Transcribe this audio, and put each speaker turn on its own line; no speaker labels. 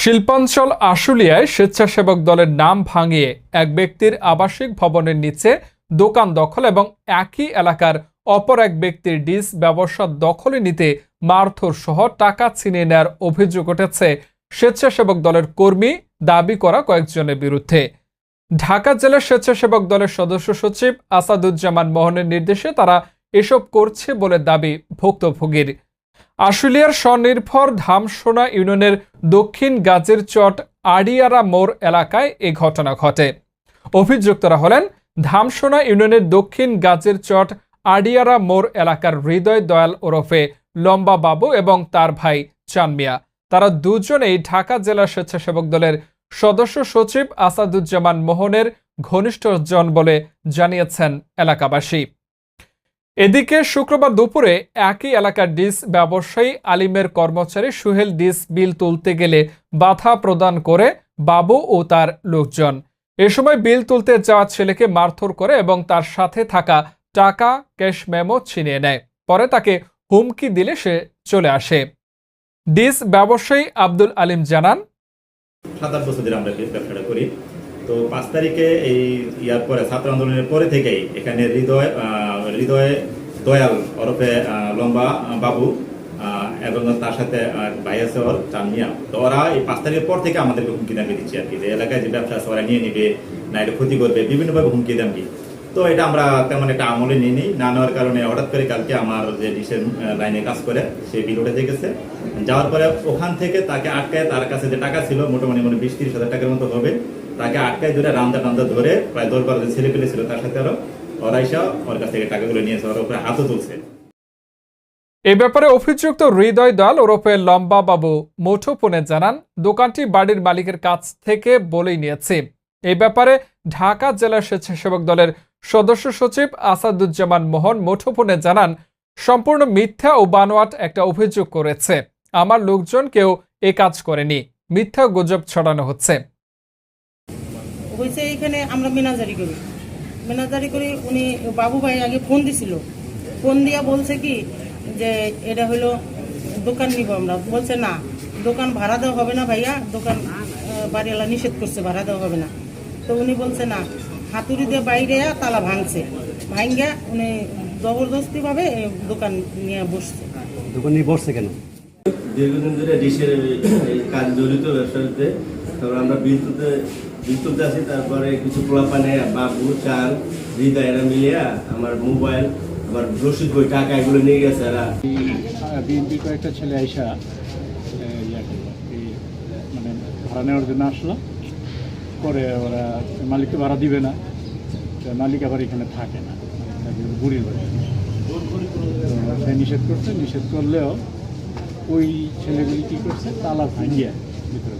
শিল্পাঞ্চল আশুলিয়ায় স্বেচ্ছাসেবক দলের নাম ভাঙিয়ে এক ব্যক্তির আবাসিক ভবনের নিচে দোকান দখল এবং একই এলাকার অপর এক ব্যক্তির ডিস ব্যবসা দখলে নিতে মারধর সহ টাকা ছিনিয়ে নেয়ার অভিযোগ উঠেছে। স্বেচ্ছাসেবক দলের কর্মী দাবি করা কয়েকজনের বিরুদ্ধে। ঢাকা জেলা স্বেচ্ছাসেবক দলের সদস্য সচিব আসাদুজ্জামান মোহনের নির্দেশে তারা এসব করছে বলে দাবি ভুক্তভোগীর। আশুলিয়ার স্বনির্ভর ধামসোনা ইউনিয়নের দক্ষিণ গাজের চট আড়িয়ারা মোড় এলাকায় এ ঘটনা ঘটে। অভিযুক্তরা হলেন ধামসোনা ইউনিয়নের দক্ষিণ গাজের চট আড়িয়ারা মোড় এলাকার হৃদয় দয়াল ওরফে লম্বা বাবু এবং তার ভাই চানমিয়া। তারা দুজনেই ঢাকা জেলা স্বেচ্ছাসেবক দলের সদস্য সচিব আসাদুজ্জামান মোহনের ঘনিষ্ঠজন বলে জানিয়েছেন এলাকাবাসী। এদিকে শুক্রবার দুপুরে একই এলাকার ডিস ব্যবসায়ী আলিমের কর্মচারী সুহেল ডিস বিল তুলতে গেলে বাধা প্রদান করে বাবু ও তার লোকজন। এ সময় বিল তুলতে যাওয়া ছেলেকে মারধর করে এবং তার সাথে থাকা টাকা, ক্যাশ মেমো ছিনিয়ে নেয়। পরে তাকে হুমকি দিলে সে চলে আসে। ডিস ব্যবসায়ী আব্দুল আলিম জানান,
সাত আট বছর ধরে আমরা ব্যবসাটা করি। তো পাঁচ তারিখে এই ইয়ার পরে, ছাত্র আন্দোলনের পরে থেকেই এখানে হৃদয় হৃদয় দয়াল ওরফে লম্বা বাবু এবং তার সাথে ভাই আছে ওর চানমিয়া তো ওরা এই পাঁচ তারিখের পর থেকে আমাদেরকে হুমকি দামি দিচ্ছে আর কি যে, এলাকায় যে ব্যবসা আছে, ওরা নিয়ে নিবে না এটা ক্ষতি করবে, বিভিন্নভাবে হুমকি দামি তো এটা আমরা তেমন একটা আমলে নিয়ে নিই না। নেওয়ার কারণে হঠাৎ করে কালকে আমার যে ডিসের লাইনে কাজ করে, সে বিল উঠে গেছে। যাওয়ার পরে ওখান থেকে তাকে আটকায় তার কাছে যে টাকা ছিল, মোটামুটি মানে বিশ তিরিশ হাজার টাকার মতো হবে, তাকে আটকায় ধরে রান্দা টান্দা ধরে প্রায় দশ বারো ছেলে পেলে ছিল তার সাথে আরও। ওরা ওর কাছ থেকে টাকাগুলো নিয়েছে ওর উপরে হাতও তুলছে।
এ ব্যাপারে অভিযুক্ত হৃদয় দল ওরফে লম্বা বাবু মুঠোফোনে জানান দোকানটি বাড়ির মালিকের কাছ থেকে বলেই নিয়েছে। এই ব্যাপারে ঢাকা জেলা স্বেচ্ছাসেবক দলের সদস্য সচিব আসাদুজ্জামান মোহন মুঠোফোনে জানান সম্পূর্ণ মিথ্যা ও বানোয়াট একটা অভিযোগ করেছে। আমার লোকজন কেউ এ কাজ করেনি। মিথ্যা গুজব ছড়ানো হচ্ছে।
হয়েছে এখানে আমরা মেনাজারি করি। মেনাজারি করে উনি বাবু ভাই আগে ফোন দিছিল। ফোন দিয়া বলছে কি যে এটা হলো দোকান নিব আমরা। বলছে না দোকান ভাড়া দেওয়া হবে না ভাইয়া দোকান বাড়িওয়ালা নিষেধ করছে ভাড়া দেওয়া হবে না। তো উনি বলছে না হাতুড়ি দিয়ে বাইরে তালা ভাঙছে। ভাঙ্গা উনি জবরদস্তিভাবে দোকান নিয়ে বসছে।
দোকান নিয়ে বসছে কেন?
দীর্ঘদিন ধরে ডিশের কাজ জড়িত ব্যবসাতে তারপর আমরা বিল তুলতে আসি তারপরে কিছু পোলাপানে বাবু চাল, হৃদয়, এরা মিলিয়া আমার মোবাইল, আমার রসিদ বই, টাকা এগুলো নিয়ে গেছে এরা।
বিএনপির কয়েকটা ছেলে আইসা মানে ভাড়া নেওয়ার জন্য আসলো। পরে ওরা মালিককে ভাড়া দিবে না মালিক আবার এখানে থাকে না মানে বুড়ির বাড়ি। সে নিষেধ করছে, নিষেধ করলেও ওই ছেলেগুলি কী করছে, তালা ভাঙিয়ে ভিতরে